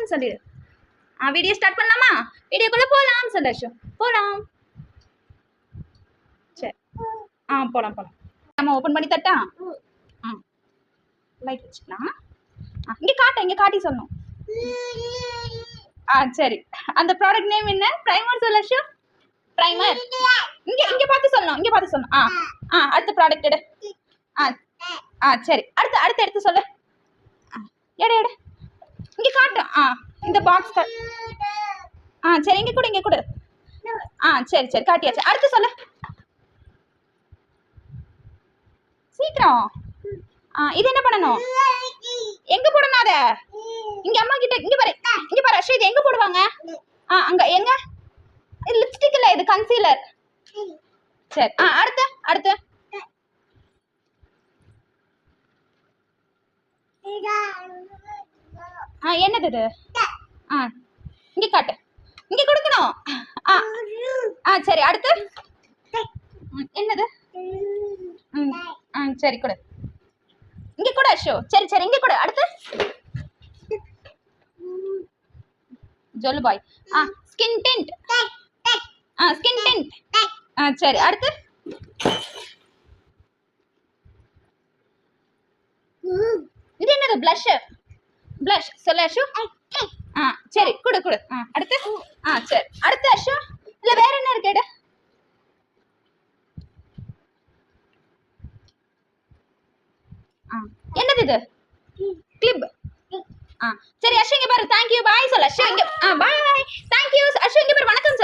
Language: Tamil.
போகலாம்னு சொல்லு. ஆ வீடியோ ஸ்டார்ட் பண்ணலாமா? வீடியோக்குள்ளே போகலாம் சொல்லு அஷு போகலாம் சரி. ஆ போகலாம் போகலாம் நம்ம ஓப்பன் பண்ணி தட்டா? ஆ. லைட் வச்சுக்கலாம். ஆ இங்கே காட்ட இங்கே காட்டி சொல்லணும். ஆ சரி. அந்த ப்ராடக்ட் நேம் என்ன? ப்ரைமர் சொல்லு அஷு ப்ரைமர் இங்கே இங்கே பார்த்து சொல்லணும் இங்கே பார்த்து சொல்லணும். ஆ ஆ அடுத்த ப்ராடக்ட் எடு. ஆ ஆ சரி. அடுத்து அடுத்து எடுத்து சொல்லு. ஆ, எடு எடு. இந்த பாக்ஸ் ஆ சரி இங்கே கூட இங்கே கொடு. ஆ சரி சரி காட்டியாச்சு. அடுத்து சொல்லு. சீக்கிரம். ஆ இது என்ன பண்ணணும்? எங்க போடணும் அத? இங்க அம்மா கிட்ட இங்க பாரு இங்க பாரு அஸ்வதி எங்க போடுவாங்க? ஆ அங்க எங்க? லிப்ஸ்டிக் இல்ல இது கன்சீலர் சரி ஆ அடுத்து அடுத்து. ஆ என்னது இது? ஆ. இங்க காட்டு. இங்க கொடுக்கணும். ஆ. ஆ சரி அடுத்து? என்னது? ஆ சரி கொடு. இங்க கூட அஷோ. சரி சரி இங்க கொடு. அடுத்து? ஜொல்லு பாய் ஆ ஸ்கின் டென்ட் ஆ ஸ்கின் டென்ட் ஆ சரி அடுத்து? இது என்னது ப்ளஷ் ப்ளஷ் சொல்லு அஷு. ஆ சரி கொடு கொடு. அடுத்து? ஆ சரி. அடுத்து அஷு? இல்ல வேற என்ன இருக்கு? என்னது இது? கிளிப் ஆ. சரி அஷு இங்க பாரு. தேங்க் யூ பாய் சொல்லு. அஷு இங்க ஆ பாய் தேங்க் யூ அஷு இங்க பாரு. வணக்கம்